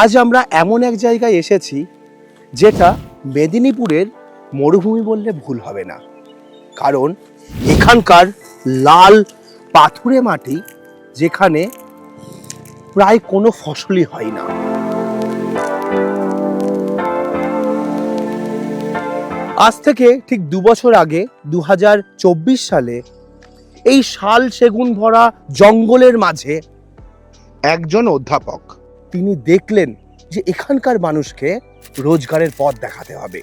আজ আমরা এমন এক জায়গায় এসেছি যেটা মেদিনীপুরের মরুভূমি বললে ভুল হবে না। কারণ এখানকার লাল পাথুরে মাটি যেখানে প্রায় কোনো ফসলই হয় না। আজ থেকে ঠিক দু বছর আগে দু হাজার চব্বিশ সালে এই শাল সেগুন ভরা জঙ্গলের মাঝে একজন অধ্যাপক তিনি দেখলেন যে এখানকার মানুষকে রোজগারের পথ দেখাতে হবে।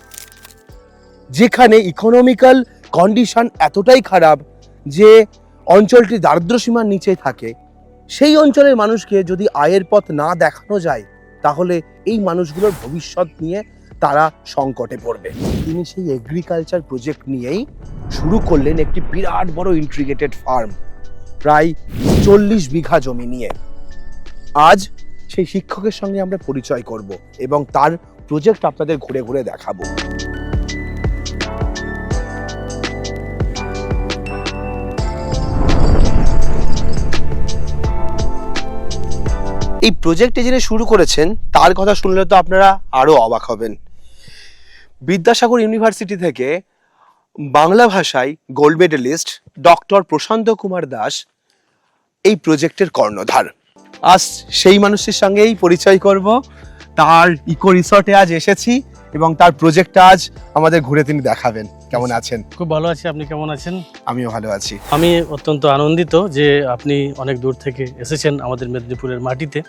যেখানে ইকোনমিক্যাল কন্ডিশন এতটাই খারাপ যে অঞ্চলটি দারিদ্র্যসীমার নিচে থাকে, সেই অঞ্চলের মানুষকে যদি আয়ের পথ না দেখানো যায়, তাহলে এই মানুষগুলোর ভবিষ্যৎ নিয়ে তারা সংকটে পড়বে। তিনি সেই এগ্রিকালচার প্রজেক্ট নিয়েই শুরু করলেন একটি বিরাট বড় ইন্ট্রিগেটেড ফার্ম প্রায় চল্লিশ বিঘা জমি নিয়ে। আজ সেই শিক্ষকের সঙ্গে আমরা পরিচয় করব এবং তার প্রজেক্ট আপনাদের ঘুরে ঘুরে দেখাবো। এই প্রজেক্টে যিনি শুরু করেছেন, তার কথা শুনলে তো আপনারা আরও অবাক হবেন। বিদ্যাসাগর ইউনিভার্সিটি থেকে বাংলা ভাষায় gold medalist doctor Prashanta Kumar Das এই প্রজেক্টের কর্ণধার। আজ সেই মানুষটির সঙ্গেই পরিচয় করব। তার ইকো রিসর্টে আজ এসেছি এবং তার প্রজেক্টটা আজ আমাদের ঘুরে তিনি দেখাবেন। কেমন আছেন? খুব ভালো আছি আপনি কেমন আছেন? আমিও ভালো আছি। আমি অত্যন্ত আনন্দিত যে আপনি অনেক দূর থেকে এসেছেন আমাদের মেদিনীপুরের মাটিতে।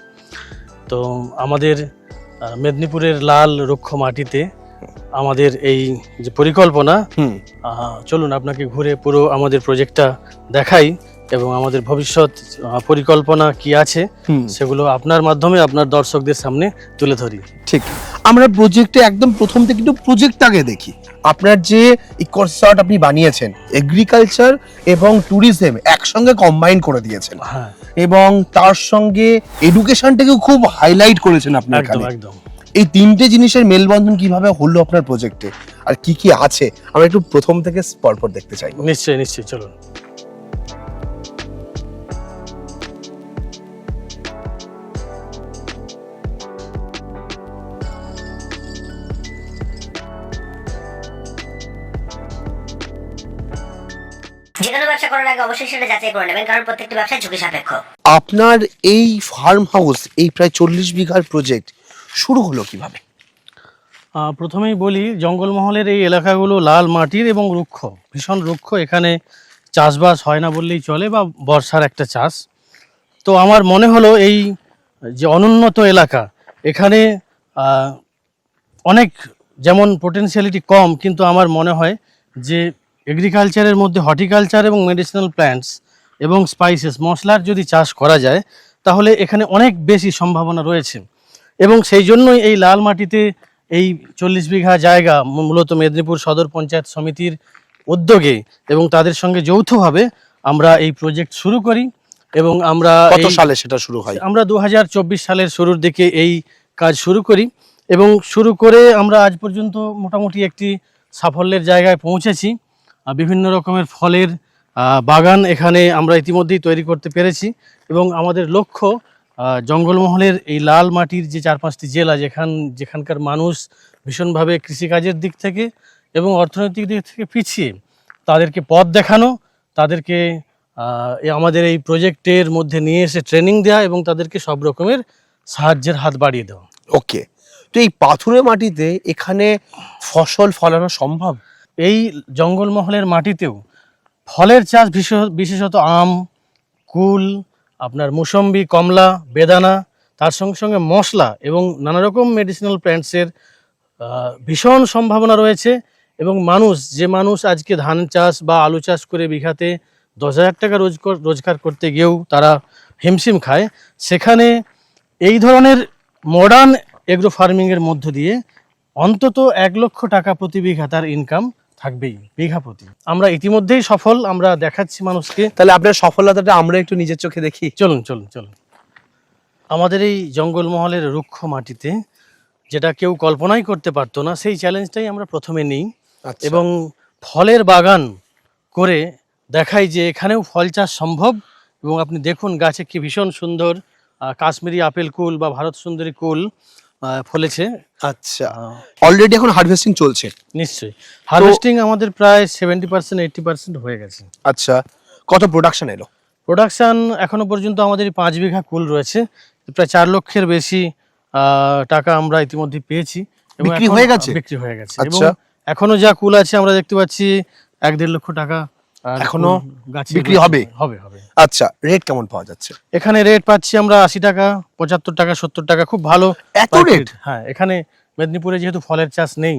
তো আমাদের মেদিনীপুরের লাল রুক্ষ মাটিতে আমাদের এই যে পরিকল্পনা চলুন আপনাকে ঘুরে পুরো আমাদের প্রজেক্টটা দেখাই। এবং আমাদের ভবিষ্যৎ পরিকল্পনা কি আছে সেগুলো আপনার মাধ্যমে আপনার দর্শকদের সামনে তুলে ধরি। ঠিক। আমরা প্রজেক্টে একদম প্রথম থেকে একটু প্রজেক্টটাকে দেখি। আপনার যে ইকো রিসর্ট আপনি বানিয়েছেন এগ্রিকালচার এবং ট্যুরিজম একসঙ্গে কম্বাইন করে দিয়েছেন। হ্যাঁ। এবং তার সঙ্গে এডুকেশনটাকেও খুব হাইলাইট করেছেন আপনার একদম একদম। এই তিনটে জিনিসের মেলবন্ধন কীভাবে হলো আপনার প্রজেক্টে আর কি কি আছে? আমরা একটু প্রথম থেকে পরপর দেখতে চাই। নিশ্চয়ই নিশ্চয়ই চলুন। যে কোনো ব্যবসা করার আগে অবশ্যই সেটা যাচাই করে নেবেন কারণ প্রত্যেকটি ব্যবসা ঝুঁকি সাপেক্ষ। আপনার এই ফার্ম হাউস এই প্রায় চল্লিশ বিঘার প্রজেক্ট শুরু হলো কীভাবে? প্রথমেই বলি জঙ্গলমহলের এই এলাকাগুলো লাল মাটির এবং রুক্ষ। ভীষণ রুক্ষ এখানে চাষবাস হয় না বললেই চলে বা বর্ষার একটা চাষ। তো আমার মনে হলো এই যে অনুন্নত এলাকা এখানে অনেক যেমন পোটেনশিয়ালিটি কম কিন্তু আমার মনে হয় যে এগ্রিকালচারের মধ্যে হর্টিকালচার এবং মেডিসিনাল প্ল্যান্টস এবং স্পাইসেস মশলার যদি চাষ করা যায় তাহলে এখানে অনেক বেশি সম্ভাবনা রয়েছে। এবং সেই জন্যই এই লাল মাটিতে এই চল্লিশ বিঘা জায়গা মূলত মেদিনীপুর সদর পঞ্চায়েত সমিতির উদ্যোগে এবং তাদের সঙ্গে যৌথভাবে আমরা এই প্রজেক্ট শুরু করি এবং আমরা কত সালে সেটা শুরু হয়? আমরা দু হাজার চব্বিশ সালের শুরুর দিকে এই কাজ শুরু করি এবং শুরু করে আমরা আজ পর্যন্ত মোটামুটি একটি সাফল্যের জায়গায় পৌঁছেছি। বিভিন্ন রকমের ফলের বাগান এখানে আমরা ইতিমধ্যেই তৈরি করতে পেরেছি এবং আমাদের লক্ষ্য জঙ্গলমহলের এই লাল মাটির যে চার পাঁচটি জেলা যেখান, যেখানকার মানুষ ভীষণভাবে কৃষিকাজের দিক থেকে এবং অর্থনৈতিক দিক থেকে পিছিয়ে তাদেরকে পথ দেখানো, তাদেরকে আমাদের এই প্রজেক্টের মধ্যে নিয়ে এসে ট্রেনিং দেওয়া এবং তাদেরকে সব রকমের সাহায্যের হাত বাড়িয়ে দেওয়া। ওকে। তো এই পাথুরে মাটিতে এখানে ফসল ফলানো সম্ভব? এই জঙ্গলমহলের মাটিতেও ফলের চাষ বিশেষ- বিশেষত আম, কুল, আপনার মুসম্বি, কমলা, বেদানা, তার সঙ্গে সঙ্গে মশলা এবং নানা রকম মেডিসিনাল প্ল্যান্টসের ভীষণ সম্ভাবনা রয়েছে এবং মানুষ, যে মানুষ আজকে ধান চাষ বা আলু চাষ করে বিঘাতে দশ হাজার টাকা রোজগার রোজগার করতে গিয়েও তারা হিমশিম খায়, সেখানে এই ধরনের মডার্ন এগ্রো ফার্মিংয়ের মধ্য দিয়ে অন্তত এক লক্ষ টাকা প্রতি বিঘা তার ইনকাম থাকবেই বিঘা প্রতি। আমরা ইতিমধ্যেই সফল আমরা দেখাচ্ছি মানুষকে। তাহলে আপনার সফলতাটা আমরা একটু নিজের চোখে দেখি। চলুন চলুন চলুন। আমাদের এই জঙ্গলমহলের রুক্ষ মাটিতে যেটা কেউ কল্পনাই করতে পারতো না সেই চ্যালেঞ্জটাই আমরা প্রথমে নিই। এবং এবং ফলের বাগান করে দেখাই যে এখানেও ফল চাষ সম্ভব। এবং আপনি দেখুন গাছে কি ভীষণ সুন্দর কাশ্মীরি আপেল কুল বা ভারত সুন্দরী কুল। ফলেছে। আচ্ছা। অলরেডি এখন হারভেস্টিং চলছে? নিশ্চয়ই। হার্ভেস্টিং আমাদের প্রায় সেভেন্টি পার্সেন্ট এইটটি পার্সেন্ট হয়ে গেছে। আচ্ছা কত প্রোডাকশন এলো? প্রোডাকশন এখনও পর্যন্ত আমাদের পাঁচ বিঘা কুল রয়েছে। প্রায় চার লক্ষের বেশি টাকা আমরা ইতিমধ্যে পেয়েছি। এবং বিক্রি হয়ে গেছে? বিক্রি হয়ে গেছে। এবং আচ্ছা। এখনও যা কুল আছে আমরা দেখতে পাচ্ছি এক দেড় লক্ষ টাকা এখনও বিক্রি হবে? হবে হবে। আচ্ছা রেট কেমন পাওয়া যাচ্ছে? এখানে রেট পাচ্ছি আমরা আশি টাকা পঁচাত্তর টাকা সত্তর টাকা খুব ভালো এত রেট হ্যাঁ এখানে মেদিনীপুরে যেহেতু ফলের চাষ নেই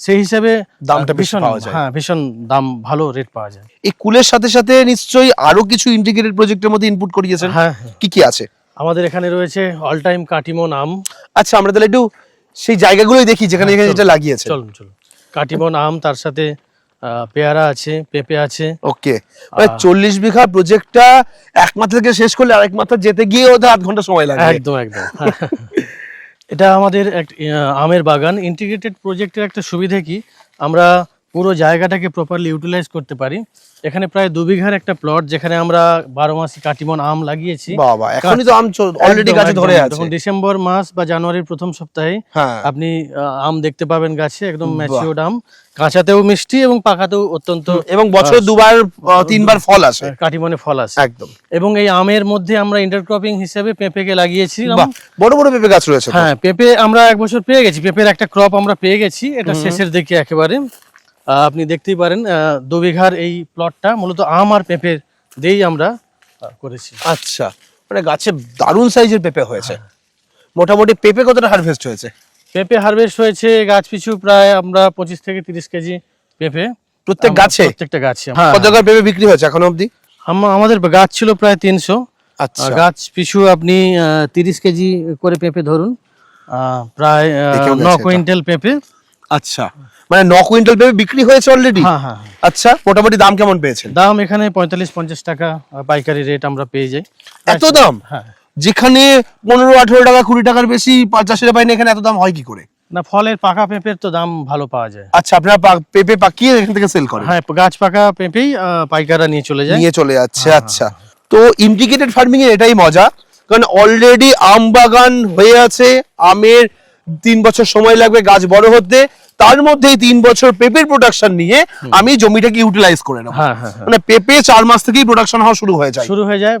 সেই হিসাবে দামটা ভীষণ পাওয়া যায়। হ্যাঁ ভীষণ দাম ভালো রেট পাওয়া যায়। এই কুলের সাথে সাথে নিশ্চয়ই আরও কিছু ইন্টিগ্রেটেড প্রজেক্টের মধ্যে ইনপুট করিয়েছেন। হ্যাঁ হ্যাঁ। কি কি আছে? আমাদের এখানে রয়েছে অল টাইম কাটিমন আম। আচ্ছা আমরা তাহলে একটু সেই জায়গাগুলোই দেখি যেখানে হ্যাঁ, এখানে যেটা লাগিয়েছে চলুন চলুন। কাটিমন আম তার সাথে পেয়ারা আছে পেঁপে আছে। ওকে। মানে চল্লিশ বিঘা প্রজেক্টটা এক মাথা থেকে শেষ করলে আরেক মাথা যেতে গিয়ে ওদের আধ ঘণ্টা সময় লাগে। একদম একদম। এটা আমাদের এক আমের বাগান। ইন্টিগ্রেটেড প্রজেক্টের একটা সুবিধা কি? আমরা পুরো জায়গাটাকে প্রপারলি ইউটিলাইজ করতে পারি। এখানে প্রায় দু বিঘার একটা প্লট যেখানে আমরা বারো মাসি কাটিমন আম লাগিয়েছি। বাবা এখনই তো আম অলরেডি গাছে ধরে একদম। আছে। তখন ডিসেম্বর মাস বা জানুয়ারির প্রথম সপ্তাহে হ্যাঁ। আপনি আম দেখতে পাবেন গাছে একদম বাহ। ম্যাচিওর্ড আম। কাঁচাতেও মিষ্টি এবং পাকাতেও অত্যন্ত এবং বছর দুবার তিনবার ফল আসে। কাটিমনে ফল আছে একদম। এবং এই আমের মধ্যে আমরা ইন্টারক্রপিং হিসেবে পেঁপেকে লাগিয়েছি। বড় বড় পেঁপে গাছ রয়েছে। হ্যাঁ পেঁপে আমরা এক বছর পেয়ে গেছি। পেঁপের একটা ক্রপ আমরা পেয়ে গেছি। এটা শেষের দিকে একেবারে। আপনি দেখতেই পারেন দু বিঘার এই প্লটটা মূলত আম আর পেঁপের দিয়েই আমরা করেছি। আচ্ছা মানে গাছে দারুণ সাইজের পেঁপে হয়েছে। মোটামুটি পেঁপে কতটা হারভেস্ট হয়েছে? পেঁপে হারভেস্ট হয়েছে গাছ পিছু প্রায় আমরা পঁচিশ থেকে তিরিশ কেজি পেঁপে। প্রত্যেক গাছে? প্রত্যেকটা গাছে কত টাকার পেঁপে বিক্রি হয়েছে এখনও অবধি? আম- আমাদের গাছ ছিল প্রায় তিনশো। আচ্ছা। গাছ পিছু আপনি তিরিশ কেজি করে পেঁপে ধরুন প্রায় ন কুইন্টাল পেঁপে। আচ্ছা। মানে ন কুইন্টাল পেঁপে বিক্রি হয়েছে অলরেডি হ্যাঁ হ্যাঁ হ্যাঁ। আচ্ছা মোটামুটি দাম কেমন পেয়েছেন? দাম এখানে পঁয়তাল্লিশ পঞ্চাশ টাকা পাইকারি রেট আমরা পেয়ে যাই। এত দাম? হ্যাঁ। যেখানে পনেরো আঠেরো টাকা কুড়ি টাকার বেশি চাষিরা পায় না এখানে এত দাম হয় কি করে? না ফলের পাকা পেঁপের তো দাম ভালো পাওয়া যায়। আচ্ছা আপনারা পেঁপে পাকিয়ে এখান থেকে সেল করেন? হ্যাঁ গাছ পাকা পেঁপেই পাইকাররা নিয়ে চলে যায়। নিয়ে চলে যাচ্ছে আচ্ছা। তো ইন্টিগ্রেটেড ফার্মিং এর এটাই মজা কারণ অলরেডি আম বাগান হয়ে আছে আমের তিন বছর সময় লাগবে গাছ বড় হতে। তার মধ্যে তিন বছর পেঁপের প্রোডাকশন নিয়ে আমি জমিটাকে ইউটিলাইজ করে নেব। হ্যাঁ হ্যাঁ হ্যাঁ। মানে পেঁপে চার মাস থেকেই প্রোডাকশন হওয়া শুরু হয়ে যায়। শুরু হয়ে যায়।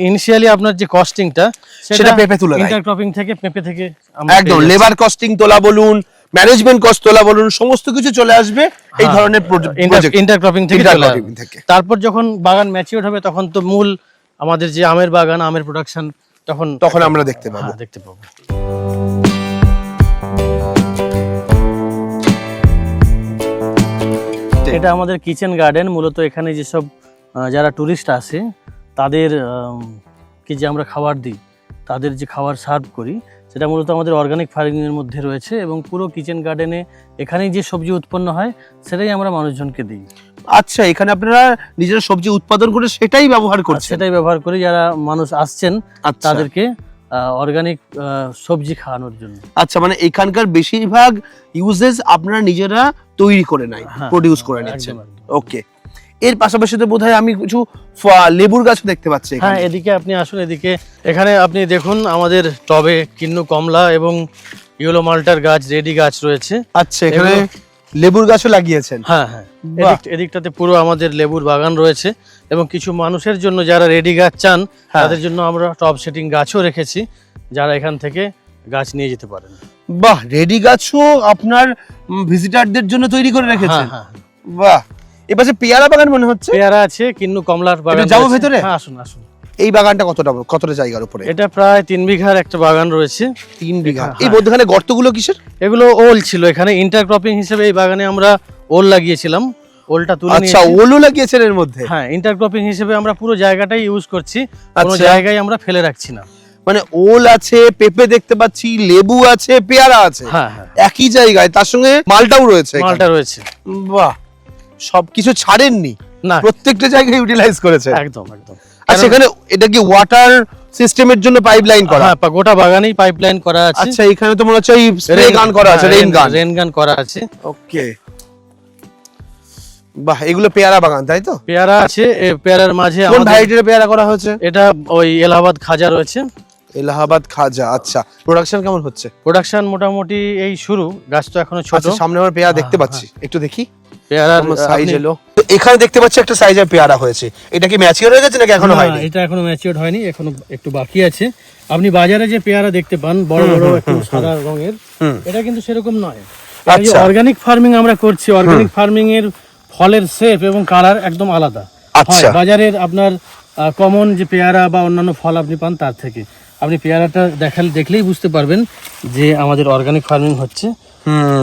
ইনিশিয়ালি আপনার যে কস্টিংটা সেটা পেঁপে তুলে। ইন্টারক্রপিং থেকে পেঁপে থেকে একদম লেবার কস্টিং তোলা বলুন ম্যানেজমেন্ট কস্ট তোলা বলুন সমস্ত কিছু চলে আসবে এই ধরনের ইন্টার- ইন্টারক্রপিং থেকে। তারপর যখন বাগান ম্যাচিওর হবে তখন তো মূল আমাদের যে আমের বাগান আমের প্রোডাকশন তখন তখন আমরা দেখতে পাবো। দেখতে পাবো। এটা আমাদের কিচেন গার্ডেন মূলত এখানে যেসব যারা টুরিস্ট আসে তাদের কে যে আমরা খাবার দিই তাদের যে খাবার সার্ভ করি সেটা মূলত আমাদের অর্গানিক ফার্মিংয়ের মধ্যে রয়েছে এবং পুরো কিচেন গার্ডেনে এখানেই যে সবজি উৎপন্ন হয় সেটাই আমরা মানুষজনকে দিই। আচ্ছা এখানে আপনারা নিজেরা সবজি উৎপাদন করে সেটাই ব্যবহার করছেন। সেটাই ব্যবহার করি যারা মানুষ আসছেন আচ্ছা। তাদেরকে। অর্গানিক সবজি খাওয়ানোর জন্য। আচ্ছা মানে এখানকার বেশিরভাগ ইউজেস আপনারা নিজেরা তৈরি করে নাই হ্যাঁ, প্রডিউস করে নিচ্ছেন। ওকে এর পাশাপাশি তো বোধহয় আমি কিছু লেবুর গাছ দেখতে পাচ্ছি হ্যাঁ এদিকে আপনি আসুন এদিকে। এখানে আপনি দেখুন আমাদের টবে কিন্নু কমলা এবং ইয়েলো মাল্টার গাছ রেডি গাছ রয়েছে। আচ্ছা এখানে লেবুর গাছও লাগিয়েছেন। হ্যাঁ হ্যাঁ। এদিকটাতে পুরো আমাদের লেবুর বাগান রয়েছে এবং কিছু মানুষের জন্য যারা রেডি গাছ চান হ্যাঁ। তাদের জন্য আমরা টপ সেটিং গাছও রেখেছি যারা এখান থেকে গাছ নিয়ে যেতে পারেন। বাহ রেডি গাছও আপনার ভিজিটারদের জন্য তৈরি করে রেখেছেন। হ্যাঁ হ্যাঁ। বাহ। এ পাশে পেয়ারা বাগান মনে হচ্ছে? পেয়ারা আছে কিন্নু কমলার বাগান যাব। ভেতরে? হ্যাঁ আসুন আসুন। এই বাগানটা কতটা কতটা জায়গার উপরে? এটা প্রায় তিন বিঘার একটা বাগান রয়েছে। তিন বিঘা। এই মধ্যখানে গর্তগুলো কিসের? এগুলো ওল ছিল। এখানে ইন্টারক্রপিং হিসেবে এই বাগানে আমরা ওল লাগিয়েছিলাম। ওলটা তুলে আচ্ছা ওলও লাগিয়েছেন এর মধ্যে? হ্যাঁ ইন্টারক্রপিং হিসেবে আমরা পুরো জায়গাটাই ইউজ করছি। কোনো আচ্ছা। জায়গায় আমরা ফেলে রাখছি না। মানে ওল আছে পেঁপে দেখতে পাচ্ছি লেবু আছে পেয়ারা আছে। হ্যাঁ হ্যাঁ। একই জায়গায় তার সঙ্গে মালটাও রয়েছে মালটা রয়েছে। বাহ! সবকিছু ছাড়েননি। না। প্রত্যেকটা জায়গায় ইউটিলাইজ করেছে। একদম একদম। আচ্ছা এখানে এটা কি ওয়াটার সিস্টেমের জন্য পাইপ লাইন করা? হ্যাঁ গোটা বাগানেই পাইপলাইন করা আছে। আচ্ছা এখানে তো মনে হচ্ছে ওই স্প্রে গান করা আছে রেইন গান রেন গান করা আছে। ওকে বাহ এগুলো পেয়ারা বাগান তাই তো? পেয়ারা আছে পেয়ারার মাঝে কোন ভ্যারাইটির পেয়ারা করা হয়েছে? এটা ওই এলাহাবাদ খাজা রয়েছে। এলাহাবাদ খাজা আচ্ছা। প্রোডাকশন কেমন হচ্ছে? প্রোডাকশন মোটামুটি এই শুরু গাছ তো এখনও ছোট। আচ্ছা সামনে আমার পেয়ারা দেখতে হ্যাঁ, পাচ্ছি। একটু দেখি। পেয়ারার সাইজ এলো? এখানে দেখতে পাচ্ছি একটা সাইজের পেয়ারা হয়েছে। এটা কি ম্যাচিওর হয়ে গেছে নাকি এখনও হয়নি? এটা এখনও ম্যাচিওর হয়নি এখনও একটু বাকি আছে। আপনি বাজারে যে পেয়ারা দেখতে পান বড় বড় একটু সাদা রঙের। এটা কিন্তু সেরকম নয়। আচ্ছা। অর্গানিক ফার্মিং আমরা করছি অর্গানিক ফার্মিং এর ফলের শেপ এবং কালার একদম আলাদা। আচ্ছা। বাজারের আপনার কমন যে পেয়ারা বা অন্যান্য ফল আপনি পান তার থেকে। আপনি পেয়ারাটা দেখালে দেখলেই বুঝতে পারবেন যে আমাদের অর্গানিক ফার্মিং হচ্ছে।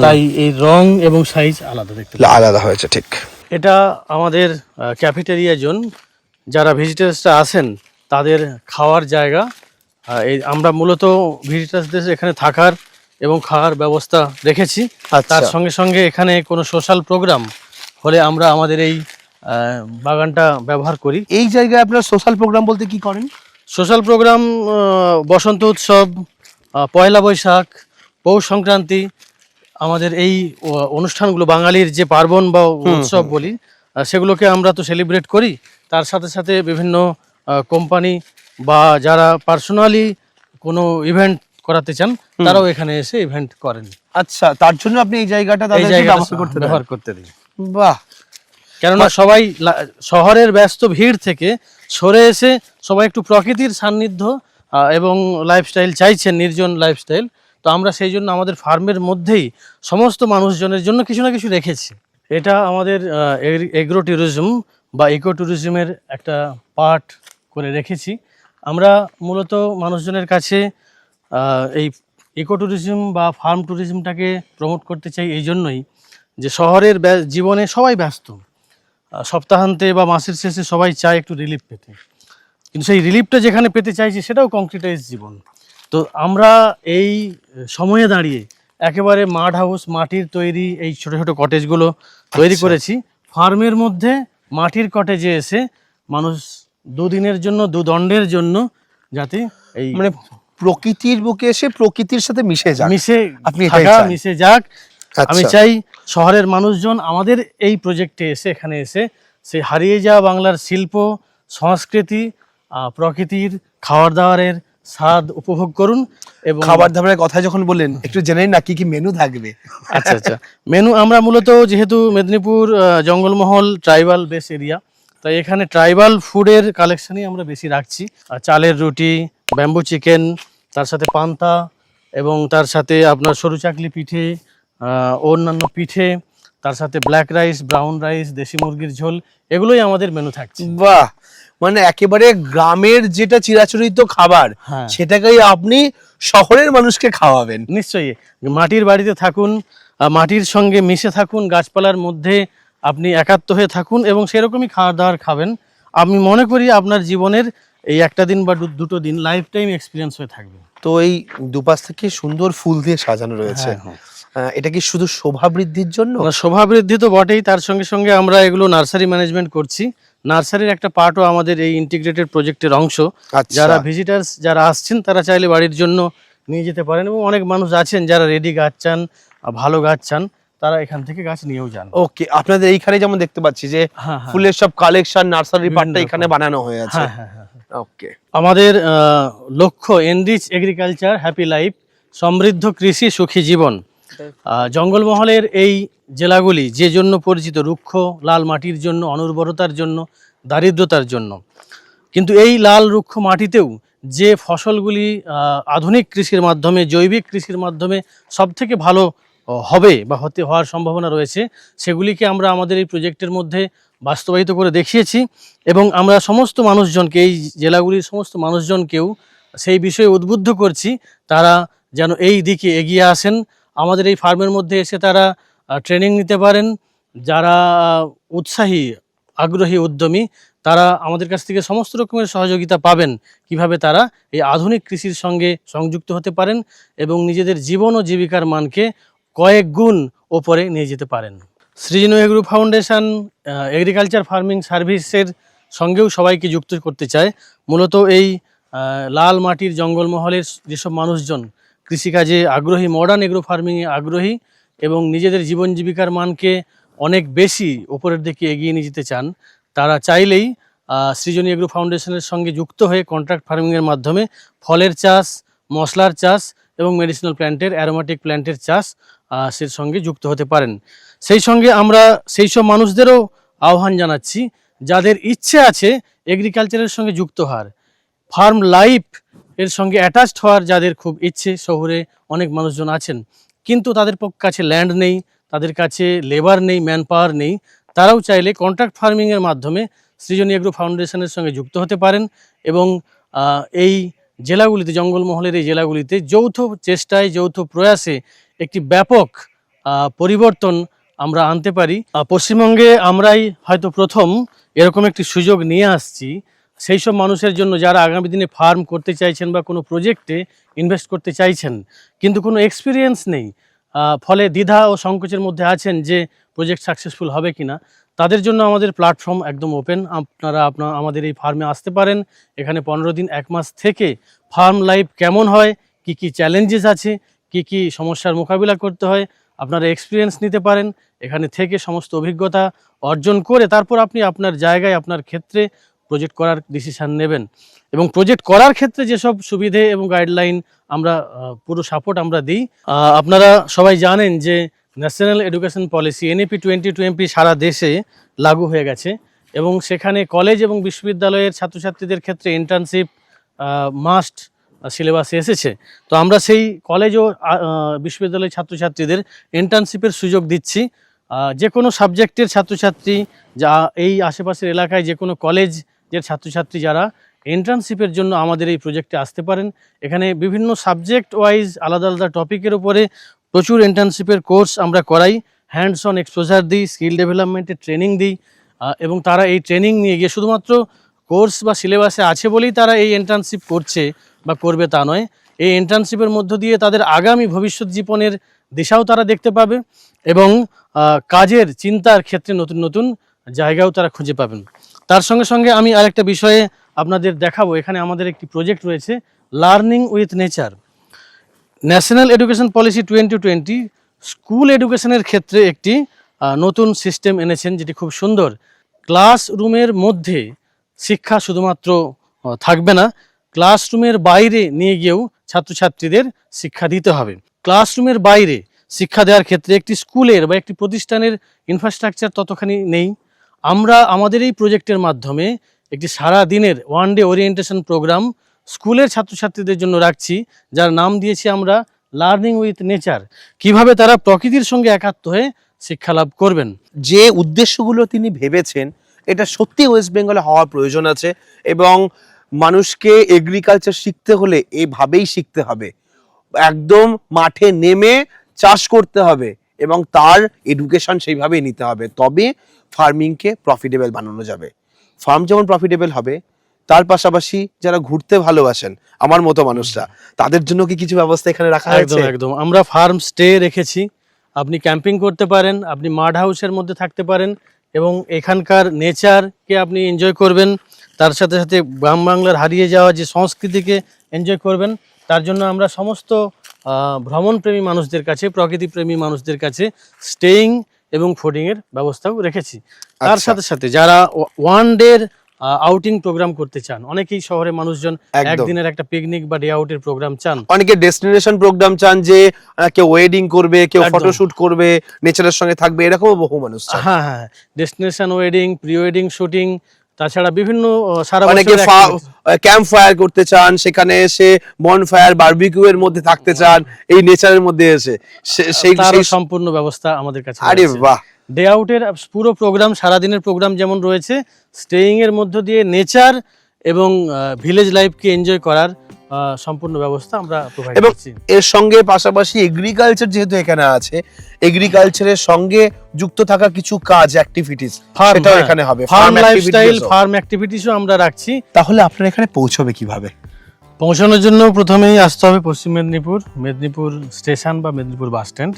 তাই এই রং এবং সাইজ আলাদা দেখতে আলাদা হয়েছে ঠিক। এটা আমাদের ক্যাফেটেরিয়া জোন যারা ভিজিটার্সরা আসেন তাদের খাওয়ার জায়গা। এই আমরা মূলত ভিজিটার্সদের এখানে থাকার এবং খাওয়ার ব্যবস্থা রেখেছি। আচ্ছা। তার সঙ্গে সঙ্গে এখানে কোনো সোশ্যাল প্রোগ্রাম হলে আমরা আমাদের এই বাগানটা ব্যবহার করি। এই জায়গায় আপনার সোশ্যাল প্রোগ্রাম বলতে কি করেন? সোশ্যাল প্রোগ্রাম বসন্ত উৎসব পয়লা বৈশাখ পৌষ সংক্রান্তি আমাদের এই অনুষ্ঠানগুলো বাঙালির যে পার্বণ বা উৎসব বলি সেগুলোকে আমরা তো সেলিব্রেট করি। তার সাথে সাথে বিভিন্ন কোম্পানি বা যারা পার্সোনালি কোনো ইভেন্ট করাতে চান তারাও এখানে এসে ইভেন্ট করেন। আচ্ছা তার জন্য আপনি এই জায়গাটা ব্যবহার করতে দেন। বাহ! কেননা সবাই শহরের ব্যস্ত ভিড় থেকে সরে এসে সবাই একটু প্রকৃতির সান্নিধ্য এবং লাইফস্টাইল চাইছেন নির্জন লাইফস্টাইল তো আমরা সেই জন্য আমাদের ফার্মের মধ্যেই সমস্ত মানুষজনের জন্য কিছু না কিছু রেখেছি। এটা আমাদের এগ্রো ট্যুরিজম বা ইকো ট্যুরিজমের একটা পার্ট করে রেখেছি। আমরা মূলত মানুষজনের কাছে এই ইকো ট্যুরিজম বা ফার্ম ট্যুরিজমটাকে প্রমোট করতে চাই এই জন্যই যে শহরের জীবনে সবাই ব্যস্ত। সপ্তাহান্তে বা মাসের শেষে সবাই চায় একটু রিলিফ পেতে। কিন্তু সেই রিলিফটা যেখানে পেতে চাইছি সেটাও কংক্রিটাইজ জীবন। তো আমরা এই সময়ে দাঁড়িয়ে একেবারে মাড হাউস মাটির তৈরি এই ছোট ছোট কটেজগুলো তৈরি করেছি ফার্মের মধ্যে মাটির কটেজে এসে মানুষ দুদিনের জন্য দুদণ্ডের জন্য যাতে এই মানে প্রকৃতির বুকে এসে প্রকৃতির সাথে মিশে যাক মিশে আপনি? মিশে যাক আমি আচ্ছা। চাই শহরের মানুষজন আমাদের এই প্রজেক্টে এসে এখানে এসে সে হারিয়ে যাওয়া বাংলার শিল্প সংস্কৃতি প্রকৃতির খাওয়ার দাবারের স্বাদ উপভোগ করুন এবং খাবার দাবারের কথা যখন বললেন একটু জেনে না কি কি মেনু থাকবে। আচ্ছা আচ্ছা। মেনু আমরা মূলত যেহেতু Medinipur Jangalmahal tribal base area তাই এখানে ট্রাইবাল ফুডের কালেকশনই আমরা বেশি রাখছি। আর চালের রুটি ব্যাম্বু চিকেন তার সাথে পান্তা এবং তার সাথে আপনার সরু চাকলি পিঠে অন্যান্য পিঠে তার সাথে ব্ল্যাক রাইস ব্রাউন রাইস দেশি মুরগির ঝোল এগুলোই আমাদের মেনু থাকছে। বাহ! মানে একেবারে গ্রামের যেটা চিরাচরিত খাবার হ্যাঁ। সেটাকেই আপনি শহরের মানুষকে খাওয়াবেন। নিশ্চয়ই। মাটির বাড়িতে থাকুন মাটির সঙ্গে মিশে থাকুন গাছপালার মধ্যে আপনি একাত্ম হয়ে থাকুন এবং সেরকমই খাওয়া দাওয়ার খাবেন। আমি মনে করি আপনার জীবনের এই একটা দিন বা দুটো দিন লাইফ টাইম এক্সপিরিয়েন্স হয়ে থাকবে। তো এই দুপাশ থেকে সুন্দর ফুল দিয়ে সাজানো রয়েছে। হ্যাঁ, এটা কি শুধু শোভা বৃদ্ধির জন্য? শোভা বৃদ্ধি তো বটেই। তার সঙ্গে সঙ্গে আমরা এগুলো নার্সারি ম্যানেজমেন্ট করছি। নার্সারির একটা পার্টও আমাদের এই ইন্টিগ্রেটেড প্রজেক্টের অংশ। আচ্ছা। যারা ভিজিটার্স যারা আসছেন তারা চাইলে বাড়ির জন্য নিয়ে যেতে পারেন এবং অনেক মানুষ আছেন যারা রেডি গাছ চান ভালো গাছ চান তারা এখান থেকে গাছ নিয়েও যান। ওকে আপনাদের এইখানে যেমন দেখতে পাচ্ছি যে হ্যাঁ, হ্যাঁ। ফুলের সব কালেকশন নার্সারি পার্টটা এখানে বানানো হয়ে আছে। হ্যাঁ হ্যাঁ ওকে আমাদের লক্ষ্য এনরিচ এগ্রিকালচার হ্যাপি লাইফ সমৃদ্ধ কৃষি সুখী জীবন। জঙ্গলমহলের এই জেলাগুলি যে জন্য পরিচিত, রুক্ষ, লাল মাটির জন্য, অনুর্বরতার জন্য, দারিদ্রতার জন্য। কিন্তু এই লাল রুক্ষ মাটিতেও যে ফসলগুলি আধুনিক কৃষির মাধ্যমে, জৈবিক কৃষির মাধ্যমে সব থেকে ভালো হবে বা হতে, হওয়ার সম্ভাবনা রয়েছে, সেগুলিকে আমরা আমাদের এই প্রজেক্টের মধ্যে বাস্তবায়িত করে দেখিয়েছি এবং আমরা সমস্ত মানুষজনকে, এই জেলাগুলির সমস্ত মানুষজনকেও সেই বিষয়ে উদ্বুদ্ধ করছি, তারা যেন এই দিকে এগিয়ে আসেন আমাদের এই ফার্মের মধ্যে এসে তারা ট্রেনিং নিতে পারেন। যারা উৎসাহী, আগ্রহী, উদ্যমী, তারা আমাদের কাছ থেকে সমস্ত রকমের সহযোগিতা পাবেন। কীভাবে তারা এই আধুনিক কৃষির সঙ্গে সংযুক্ত হতে পারেন এবং নিজেদের জীবন ও জীবিকার মানকে কয়েক গুণ ওপরে নিয়ে যেতে পারেন। Srijan agro foundation agriculture farming সার্ভিসের সঙ্গেও সবাইকে যুক্ত করতে চায়। মূলত এই লাল মাটির জঙ্গলমহলের যেসব মানুষজন কৃষিকাজে আগ্রহী মডার্ন এগ্রো ফার্মিংয়ে আগ্রহী এবং নিজেদের জীবন জীবিকার মানকে অনেক বেশি ওপরের দিকে এগিয়ে নিয়ে যেতে চান। তারা চাইলেই সৃজনী এগ্রো ফাউন্ডেশনের সঙ্গে যুক্ত হয়ে কন্ট্রাক্ট ফার্মিংয়ের মাধ্যমে ফলের চাষ, মশলার চাষ এবং মেডিসিনাল প্ল্যান্টের অ্যারোমেটিক প্ল্যান্টের চাষ সে সঙ্গে যুক্ত হতে পারেন। সেই সঙ্গে আমরা সেই সব মানুষদেরও আহ্বান জানাচ্ছি, যাদের ইচ্ছে আছে এগ্রিকালচারের সঙ্গে যুক্ত হওয়ার। ফার্ম লাইফ এর সঙ্গে অ্যাটাচড হওয়ার যাদের খুব ইচ্ছে, শহরে অনেক মানুষজন আছেন। কিন্তু তাদের কাছে ল্যান্ড নেই, তাদের কাছে লেবার নেই ম্যান পাওয়ার নেই। তারাও চাইলে কন্ট্রাক্ট ফার্মিংয়ের মাধ্যমে সৃজনী এগ্রো ফাউন্ডেশনের সঙ্গে যুক্ত হতে পারেন এবং এই জেলাগুলিতে, জঙ্গলমহলের এই জেলাগুলিতে যৌথ চেষ্টায়, যৌথ প্রয়াসে একটি ব্যাপক পরিবর্তন আমরা আনতে পারি। পশ্চিমবঙ্গে আমরাই হয়তো প্রথম এরকম একটি সুযোগ নিয়ে আসছি। সেই সব মানুষের জন্য যারা আগামী দিনে ফার্ম করতে চাইছেন বা কোনো প্রজেক্টে ইনভেস্ট করতে চাইছেন, কিন্তু কোনো এক্সপিরিয়েন্স নেই ফলে দ্বিধা ও সংকোচের মধ্যে আছেন যে প্রজেক্ট সাকসেসফুল হবে কি না তাদের জন্য আমাদের প্ল্যাটফর্ম একদম ওপেন আপনারা আপনার আমাদের এই ফার্মে আসতে পারেন। এখানে পনেরো দিন, এক মাস থেকে ফার্ম লাইফ কেমন হয়, কি কি চ্যালেঞ্জেস আছে, কি কি সমস্যার মোকাবিলা করতে হয়, আপনারা এক্সপিরিয়েন্স নিতে পারেন। এখানে থেকে সমস্ত অভিজ্ঞতা অর্জন করে তারপর আপনি আপনার জায়গায়, আপনার ক্ষেত্রে প্রজেক্ট করার ডিসিশান নেবেন। এবং প্রজেক্ট করার ক্ষেত্রে যেসব সুবিধে এবং গাইডলাইন আমরা পুরো সাপোর্ট আমরা দিই আপনারা সবাই জানেন যে national education policy NEP twenty twenty সারা দেশে লাগু হয়ে গেছে। এবং সেখানে কলেজ এবং বিশ্ববিদ্যালয়ের ছাত্রছাত্রীদের ক্ষেত্রে ইন্টার্নশিপ মাস্ট সিলেবাসে এসেছে। তো আমরা সেই কলেজ ও বিশ্ববিদ্যালয়ের ছাত্রছাত্রীদের ইন্টার্নশিপের সুযোগ দিচ্ছি। যে কোনো সাবজেক্টের ছাত্রছাত্রী যা এই আশেপাশের এলাকায় যে কোনো কলেজের ছাত্রছাত্রী যারা ইন্টার্নশিপের জন্য আমাদের এই প্রজেক্টে আসতে পারেন, এখানে বিভিন্ন সাবজেক্ট ওয়াইজ আলাদা আলাদা টপিকের উপরে প্রচুর ইন্টার্নশিপের কোর্স আমরা করাই। হ্যান্ডস অন এক্সপোজার দিই স্কিল ডেভেলপমেন্টের ট্রেনিং দিই এবং তারা এই ট্রেনিং নিয়ে গিয়ে শুধুমাত্র কোর্স বা সিলেবাসে আছে বলেই তারা এই ইন্টার্নশিপ করছে বা করবে তা নয়। এই ইন্টার্নশিপের মধ্য দিয়ে তাদের আগামী ভবিষ্যৎ জীবনের দিশাও তারা দেখতে পাবে এবং কাজের চিন্তার ক্ষেত্রে নতুন নতুন জায়গাও তারা খুঁজে পাবেন। তার সঙ্গে সঙ্গে আমি আরেকটা বিষয়ে আপনাদের দেখাবো। এখানে আমাদের একটি প্রজেক্ট রয়েছে learning with nature national education policy twenty twenty school এডুকেশনের ক্ষেত্রে একটি নতুন সিস্টেম এনেছেন যেটি খুব সুন্দর। ক্লাসরুমের মধ্যে শিক্ষা শুধুমাত্র থাকবে না ক্লাসরুমের বাইরে নিয়ে গিয়েও ছাত্রছাত্রীদের শিক্ষা দিতে হবে। ক্লাসরুমের বাইরে শিক্ষা দেওয়ার ক্ষেত্রে একটি স্কুলের বা একটি প্রতিষ্ঠানের ইনফ্রাস্ট্রাকচার ততখানি নেই। আমরা আমাদের এই প্রজেক্টের মাধ্যমে একটি সারা দিনের ওয়ান ডে ওরিয়েন্টেশন প্রোগ্রাম স্কুলের ছাত্রছাত্রীদের জন্য রাখছি, যার নাম দিয়েছি আমরা লার্নিং উইথ নেচার কীভাবে তারা প্রকৃতির সঙ্গে একাত্ম হয়ে শিক্ষা লাভ করবেন? যে উদ্দেশ্যগুলো তিনি ভেবেছেন, এটা সত্যি ওয়েস্ট বেঙ্গলে হওয়ার প্রয়োজন আছে এবং মানুষকে এগ্রিকালচার শিখতে হলে এভাবেই শিখতে হবে। একদম মাঠে নেমে চাষ করতে হবে এবং তার এডুকেশন সেইভাবেই নিতে হবে। তবে ফার্মিংকে প্রফিটেবল বানানো যাবে। ফার্ম যেমন প্রফিটেবল হবে তার পাশাপাশি যারা ঘুরতে ভালোবাসেন আমার মতো মানুষরা তাদের জন্য কি কিছু ব্যবস্থা এখানে রাখা একদম হয়েছে? একদম। আমরা ফার্ম স্টে রেখেছি। আপনি ক্যাম্পিং করতে পারেন আপনি মাড হাউসের মধ্যে থাকতে পারেন এবং এখানকার নেচারকে আপনি এনজয় করবেন। তার সাথে সাথে গ্রাম বাংলার হারিয়ে যাওয়া যে সংস্কৃতিকে এনজয় করবেন তার জন্য আমরা সমস্ত ভ্রমণপ্রেমী মানুষদের কাছে প্রকৃতিপ্রেমী মানুষদের কাছে স্টেইং এবং ফুডিংয়ের ব্যবস্থাও রেখেছি। তার আচ্ছা। সাথে সাথে যারা ওয়ান ডে আউটিং প্রোগ্রাম করতে চান অনেকেই শহরে মানুষজন একদিনের একটা পিকনিক বা ডে আউটের প্রোগ্রাম চান। অনেকে ডেস্টিনেশন প্রোগ্রাম চান যে কেউ ওয়েডিং করবে কেউ ফটোশুট করবে নেচারের সঙ্গে থাকবে এরকমও বহু মানুষ হ্যাঁ হ্যাঁ destination wedding pre wedding shooting তাছাড়া বিভিন্ন সারা অনেকে ক্যাম্প ফায়ার করতে চান সেখানে এসে বন ফায়ার বারবিকিউ এর মধ্যে থাকতে চান এই নেচারের মধ্যে এসে। সেই সেই- সম্পূর্ণ ব্যবস্থা আমাদের কাছে আরে বাহ! ডে আউটের পুরো প্রোগ্রাম সারাদিনের প্রোগ্রাম যেমন রয়েছে স্টেইং এর মধ্য দিয়ে নেচার এবং ভিলেজ লাইফকে এনজয় করার সম্পূর্ণ ব্যবস্থা আমরা প্রোভাইড এবং করছি। এর সঙ্গে পাশাপাশি এগ্রিকালচার যেহেতু এখানে আছে এগ্রিকালচারের সঙ্গে যুক্ত থাকা কিছু কাজ অ্যাক্টিভিটিস সেটাও এখানে হবে। ফার্ম লাইফস্টাইল ফার্ম অ্যাক্টিভিটিসও আমরা রাখছি। তাহলে আপনারা এখানে পৌঁছবে কীভাবে? পৌঁছানোর জন্য প্রথমেই আসতে হবে পশ্চিম মেদিনীপুর মেদিনীপুর স্টেশন বা Medinipur bus stand.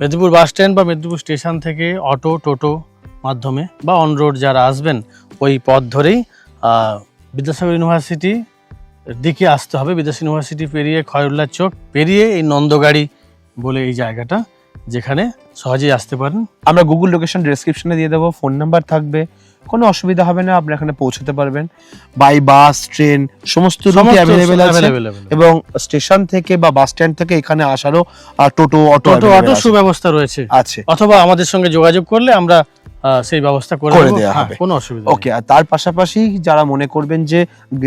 Medinipur bus stand বা মেদিনীপুর স্টেশন থেকে অটো টোটো মাধ্যমে বা অন রোড যারা আসবেন ওই পথ ধরেই বিদ্যাসাগর ইউনিভার্সিটি দিকে আসতে হবে বিদ্যাসাগর ইউনিভার্সিটি পেরিয়ে খয়রুল্লাহ চোক পেরিয়ে এই নন্দগাড়ি বলে এই জায়গাটা যেখানে সহজেই আসতে পারেন। আমরা গুগল লোকেশন ডেসক্রিপশনে দিয়ে দেবো ফোন নাম্বার থাকবে কোনো অসুবিধা হবে না আপনি এখানে পৌঁছতে পারবেন। বাই বাস ট্রেন সমস্ত রুটই অ্যাভেলেবেল আছে। এবং স্টেশন থেকে বা বাস স্ট্যান্ড থেকে এখানে আসারও টোটো অটো অটো সুব্যবস্থা রয়েছে। আছে। অথবা আমাদের সঙ্গে যোগাযোগ করলে আমরা সেই ব্যবস্থা করে দেওয়া হ্যাঁ, হবে। কোনো অসুবিধা ওকে আর তার পাশাপাশি যারা মনে করবেন যে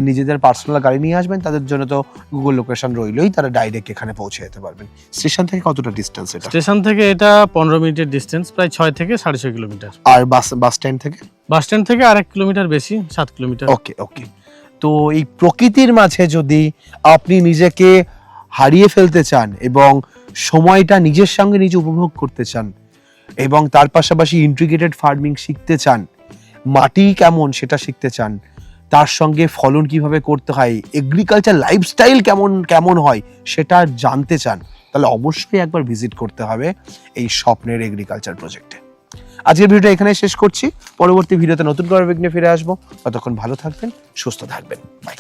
নিজেদের পার্সোনাল গাড়ি নিয়ে আসবেন তাদের জন্য তো গুগল লোকেশন রইলই তারা ডাইরেক্ট এখানে পৌঁছে যেতে পারবেন। স্টেশন থেকে কতটা ডিস্টেন্স এটা? স্টেশন থেকে এটা পনেরো মিনিটের ডিস্টেন্স প্রায় ছয় থেকে সাড়ে ছয় কিলোমিটার। আর বাস বাস স্ট্যান্ড থেকে? বাস স্ট্যান্ড থেকে আরেক কিলোমিটার বেশি সাত কিলোমিটার। ওকে ওকে তো এই প্রকৃতির মাঝে যদি আপনি নিজেকে হারিয়ে ফেলতে চান এবং সময়টা নিজের সঙ্গে নিজে উপভোগ করতে চান এবং তার পাশাপাশি ইন্টিগ্রেটেড ফার্মিং শিখতে চান। মাটি কেমন সেটা শিখতে চান। তার সঙ্গে ফলন কীভাবে করতে হয় এগ্রিকালচার লাইফস্টাইল কেমন কেমন হয় সেটা জানতে চান। তাহলে অবশ্যই একবার ভিজিট করতে হবে এই স্বপ্নের এগ্রিকালচার প্রজেক্টে আজকের ভিডিওটা এখানে শেষ করছি। পরবর্তী ভিডিওতে নতুন করে নিয়ে ফিরে আসব। ততক্ষণ ভালো থাকবেন, সুস্থ থাকবেন। বাই